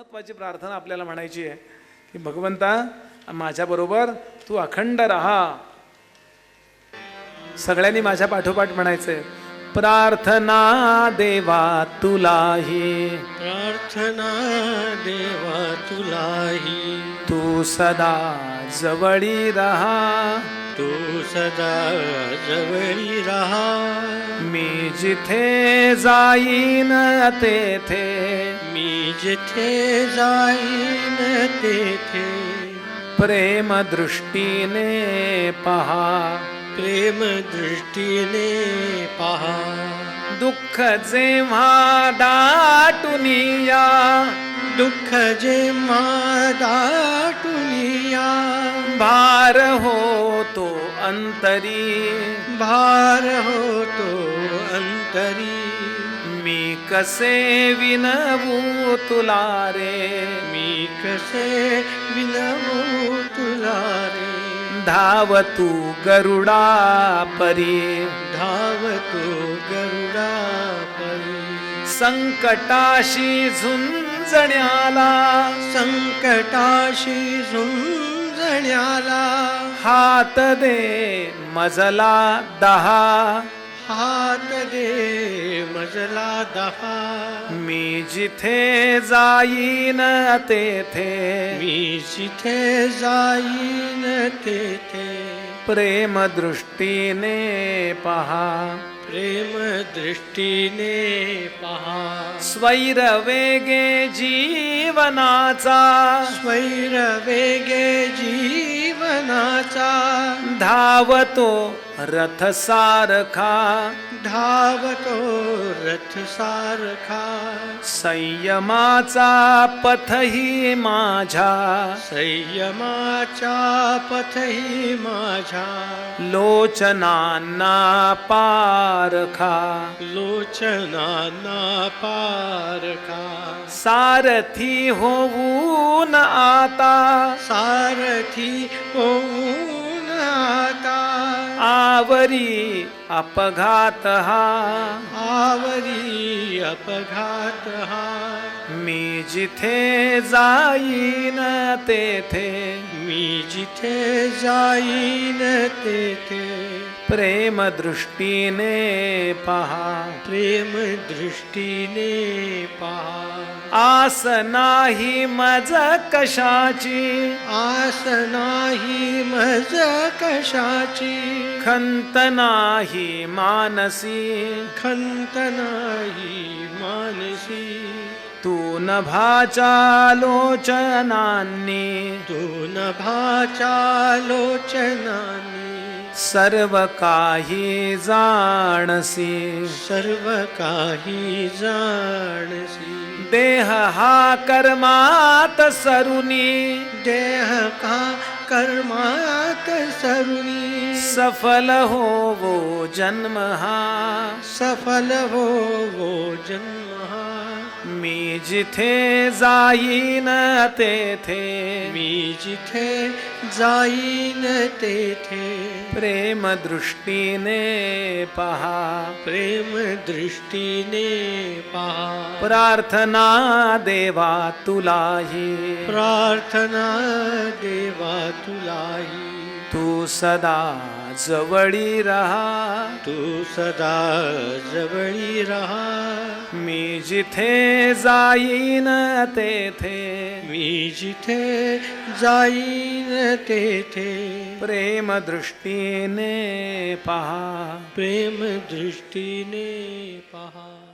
महत्वाची प्रार्थना आपल्याला म्हणायची आहे की भगवंता माझ्याबरोबर तू अखंड राहा. सगळ्यांनी माझ्या पाठोपाठ म्हणायचंय प्रार्थना देवा तुलाही. प्रार्थना देवा तुलाही. तू सदा जवळी राहा. तू सदा जवळी राहा। मी जिथे जाईन तेथे मी जिथे जाईन तेथे। प्रेम दृष्टीने पहा। प्रेम दृष्टीने पहा। दुःख जेव्हा दाटुनिया दुःख जे दाटुनिया भार होतो अंतरी। भार होतो अंतरी। मी कसे विनवू तुला रे? मी कसे विनवू तुला रे? धाव तू गरुडा परी। धावतो गरुडा परी। संकटाशी झुंजण्याला। संकटाशी झुंजण्याला। हात दे मजला दहा। हात दे मजला दहा। मी जिथे जाईन तेथे मी जिथे जाईन तेथे प्रेम दृष्टीने पहा। प्रेम दृष्टीने पहा। स्वैर वेगे जीवनाचा। स्वैर वेगे जीवनाचा धावतो रथ सारखा धावतो रथ सारखा संयमाचा पथही माझ्या संयमाच्या पथही माझ्या लोचनांना पारखा। लोचनाना पारखा। सारथी होऊन आता। सारथी होऊन आता आवरी अपघात हा। आवरी अपघात हा। मी जिथे जाईन तेथे मी जिथे जाईन तेथे प्रेम दृष्टीने पहा प्रेम दृष्टीने पहा आस नाही मज कशाची आस नाही मज कशाची खंत नाही मानसी। खंत नाही मानसी। तू नभाच्या लोचनांनी तू नभाच्या लोचनानी सर्व काही जाणसी। सर्व काही जाणसी। देह हा कर्मात सरुनी। देह का कर्मात सरुणी। सफल हो वो जन्म हा। सफल हो वो जन्म हा। मी जिथे जाईन तेथे मी जिथे जाईन तेथे प्रेम दृष्टि ने पहा। प्रेम दृष्टि ने पहा। प्रार्थना देवा तुलाही। प्रार्थना देवा तुलाही तू सदा जवळी राहा। तू सदा जवळी राहा। मी जिथे जाईन तेथे। मी जिथे जाईन तेथे। प्रेम दृष्टीने पहा। प्रेम दृष्टीने पहा।